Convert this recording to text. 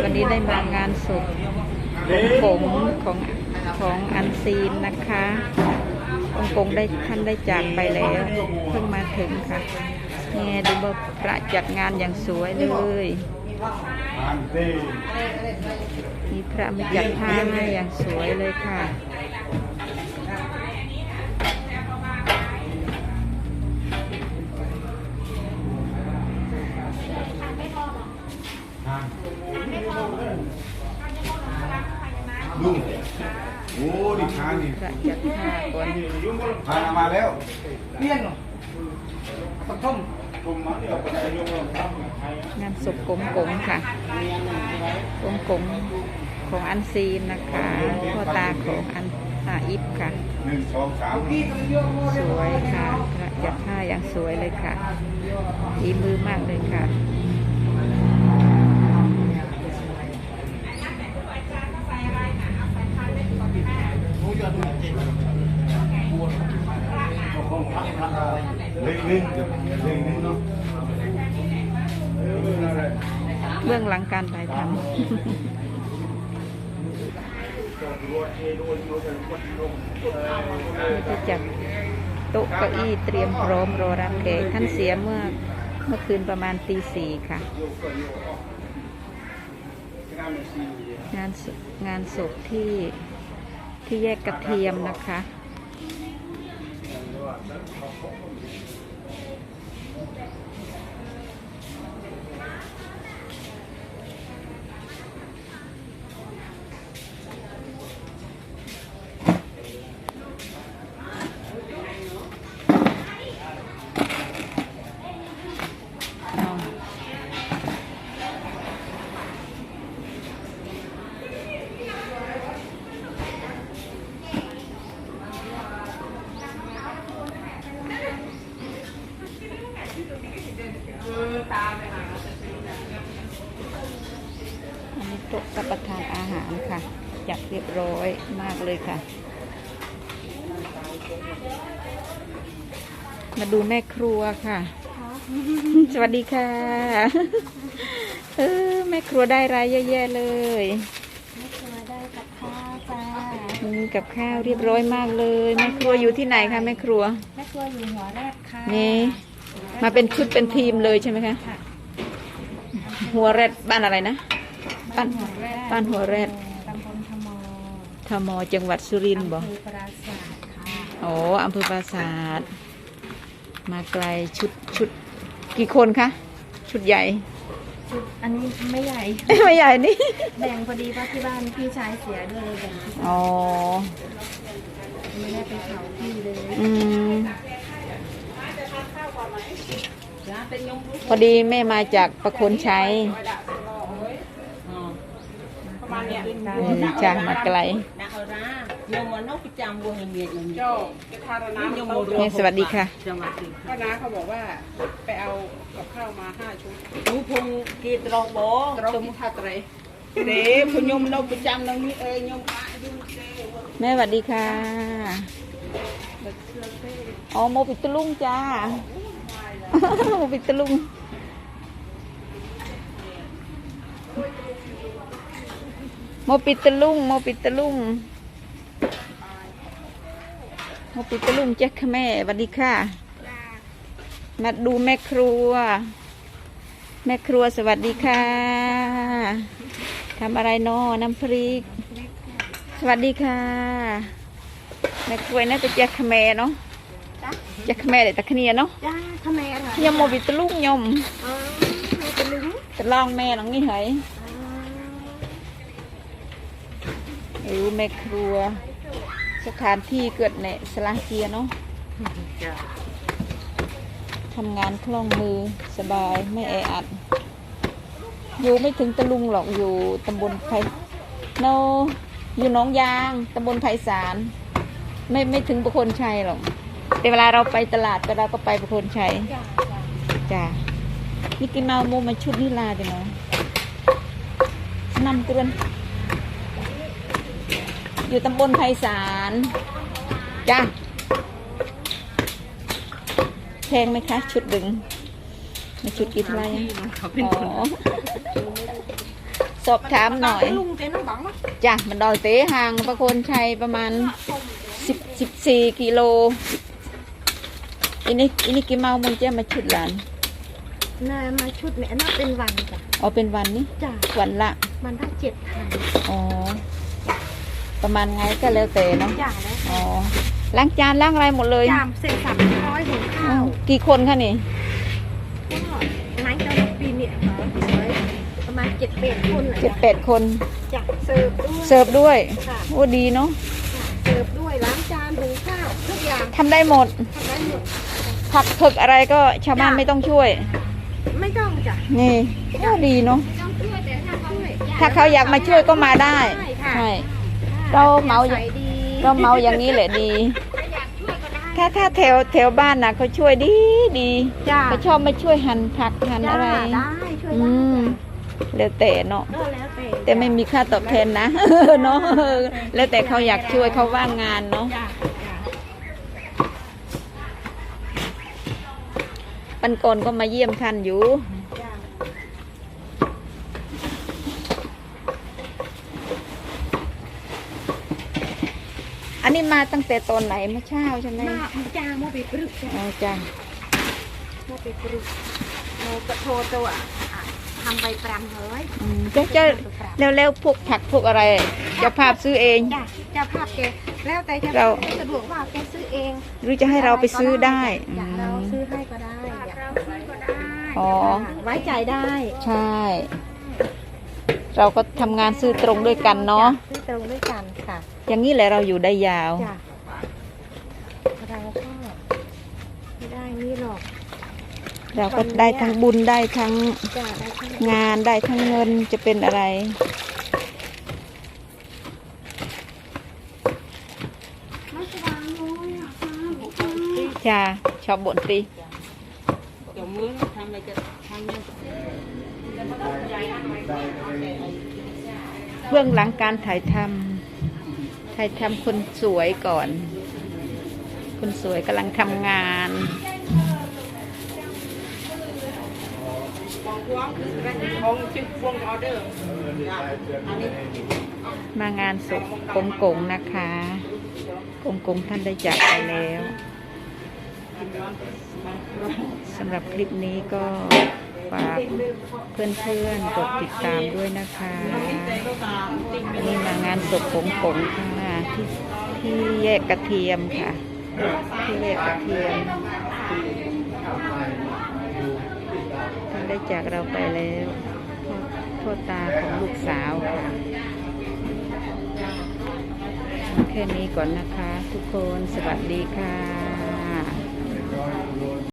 วันนี้ได้มางานศพของผงของของอันซีนนะคะองค์กงได้ท่านได้จากไปแล้วเพิ่งมาถึงค่ะเนี่ยดูบพระจัดงานอย่างสวยเลยมีพระมาจัดผ้าให้อย่างสวยเลยค่ะ ลุงโอ้ดิทานนี่พระจัดผ้าก่อนทานมาแล้วเลี้ยงเนาะปฐมงานศพกงกงค่ะกงกงของอันซีนนะคะพ่อตาของอันอาอิฟค่ะหนึ่งสองสามสวยค่ะพระจัดผ้าอย่างสวยเลยค่ะดีมือมากเลยค่ะ เบื้องหลังการถ่ายทำจะจัดโต๊ะเก้าอี้เตรียมพร้อมรอรับแขกท่านเสียเมื่อเมื่อคืนประมาณตีสี่ค่ะ งานงานศพที่ ที่แยกกระเทียมนะคะ อันนี้โต๊ะรับประทานอาหารค่ะ จัดเรียบร้อยมากเลยค่ะ มาดูแม่ครัวค่ะ สวัสดีค่ะ เออแม่ครัวได้รายเยอะแยะเลยมาได้กับข้าวจ้ามีกับข้าวเรียบร้อยมากเลย แม่ครัวอยู่ที่ไหนคะแม่ครัว แม่ครัวอยู่หัวแรกค่ะนี่ มาเป็นชุดเป็นทีมเลยใช่ไหมคะค่ะหัวแรดบ้านอะไรนะ บ้านหัวแรกบ้านหัวแรด ตำบลธมอทมจังหวัดสุรินทร์บออำเภอปราสาทค่ะโอ้อำเภอปราสาท มาไกลชุดชุดกี่คนคะ ชุดใหญ่ชุดอันนี้ไม่ใหญ่ ไม่ใหญ่นี่ แบ่งพอดีว่าที่บ้านพี่ชายเสียด้วยเลยแบ่งที่อ๋อ ไม่ได้ไปเผาพี่เลย อืม พอดีแม่มาจากประคุณชัยจ้ามาไกลนี่สวัสดีค่ะป้าน้าเขาบอกว่าไปเอากับข้าวมาห้าชุดรู้พงกีตรองโบตรองท่าไตรเด้พยมนกประจำงนี้เอ้ยยมอาแม่สวัสดีค่ะอ๋อโมปิตลุงจ้า โมปิตลุงโมปิตลุงโมปิตลุงโมปิตลุงแจ็คแม่สวัสดีค่ะ มาดูแม่ครัว แม่ครัวสวัสดีค่ะทำอะไรนอน้ำพริก สวัสดีค่ะ แม่ครัวน่าจะแจ็คแม่เนาะ แจ็คแม่เด็กตะเคียนเนาะจ้าทำไมอะไรยมโมบิตลุงยมอ๋อให้เป็นลุงจะลองแม่น้องนี่เหรอเออแม่ครัว สถานที่เกิดในสลาเกียเนาะทำงานคล่องมือสบายไม่แออัด อยู่ไม่ถึงตะลุงหรอกอยู่ตำบลไผ่โนอยู่หน้องยางตำบลไผ่สาร ไม่ไม่ถึงประโคนชัยหรอก แต่เวลาเราไปตลาดก็เราก็ไปประโคนชัยจ้าจ้าจ้ามิกกี้เมาส์โมมาชุดนิลาจังเนาะนำเตือนอยู่ตำบลไพศาลจ้าแพงไหมคะ ชุดดึงมาชุดกี่เท่าไหร่อะอ๋อสอบถามหน่อยลุงเต้นน้องบังเนาะจ้ะมันดอยเตะห่างประโคนชัยประมาณสิบสิบสี่กิโล อันนี้อันนี้กี่เมามึงจะมาชุดหลานนามาชุดเนี่ยน่าเป็นวันจ้ะอ๋อเป็นวันนี้จ้ะวันละมันได้เจ็ดพันอ๋อประมาณไงก็แล้วแต่เนาะจ้ะแล้วอ๋อล้างจานล้างอะไรหมดเลยจามเสร็จสับร้อยหุงข้าอ้าววกี่คนคะนี่ก็นายเจ้าลูกปีเนี่ยเหรอประมาณเจ็ดแปดคนน่ะเจ็ดแปดคนจ้ะเสิร์ฟด้วยเสิร์ฟด้วยค่ะโอ้ดีเนาะเสิร์ฟด้วยล้างจานหุงข้าวทุกอย่างทำได้หมดทำได้หมด ผักเผือกอะไรก็ชาวบ้านจ้ะไม่ต้องช่วย ไม่ต้องจ้ะนี่โอ้ดีเนาะไม่ต้องช่วยแต่ถ้าเขาช่วยถ้าเขาอยากมาช่วยก็มาได้ได้ค่ะใช่เราเหมาใส่ดีเราเมาอย่างนี้แหละดีถ้าถ้าแถวแถวบ้านนะเขาช่วยดีดีจ้ะเขาชอบมาช่วยหั่นผักหั่นจ้าอะไรได้ช่วยอืได้มแล้วแต่เนาะ ก็แล้วแต่แต่ไม่มีค่าตอบแทนนะ เนาะแล้วแต่เขาอยากช่วยเขาว่างงานเนาะจ้ะจ้ะ ปันก่อนก็มาเยี่ยมท่านอยู่จ้ะอันนี้มาตั้งแต่ตอนไหนเมื่อเช้าใช่ไหม มาจ้าโมไปปรึกจ้ะอ๋อจ้ะโมไปปรึกโมกระโทรตัวอะทำใบปรังเฮ้ยอืมจะจะแล้วแล้วพวกผักพวกอะไร เจะภาพซื้อเอง จ้ะเจะภาพแกแล้วแต่จะเรา สะดวกว่าแกซื้อเองหรือจะให้เราไปซื้อได้จ้ะอืเรา อ๋อ ไว้ใจได้ใช่ เราก็ทำงานซื้อตรงด้วยกันเนาะจ้ซื้อตรงด้วยกันค่ะอย่างนี้แหละเราอยู่ได้ยาว จ้ะเราก็ไม่ได้นี่หรอกเราก็ได้ทั้งบุญได้ทั้งจ้ะได้ทั้งงานได้ทั้งเงินจะเป็นอะไรจ้าชอบบ่นตีเดี๋ยว มือทำอะไรจะทำเนี่ยเบื้องหลังการถ่ายทำถ่ายทำคนสวยก่อน คนสวยกำลังทำงานของชื่อพวงออเดอร์มางานศพกงกงนะคะ กงกงท่านได้จากไปแล้ว สำหรับคลิปนี้ก็ฝากเพื่อนๆกดติดตามด้วยนะคะอันนี้มางานศพกงกงค่ะที่ที่แยกกระเทียมค่ะ ที่แยกกระเทียมท่านได้จากเราไปแล้วพ่อตาของลูกสาวค่ะแค่นี้ก่อนนะคะ ทุกคนสวัสดีค่ะ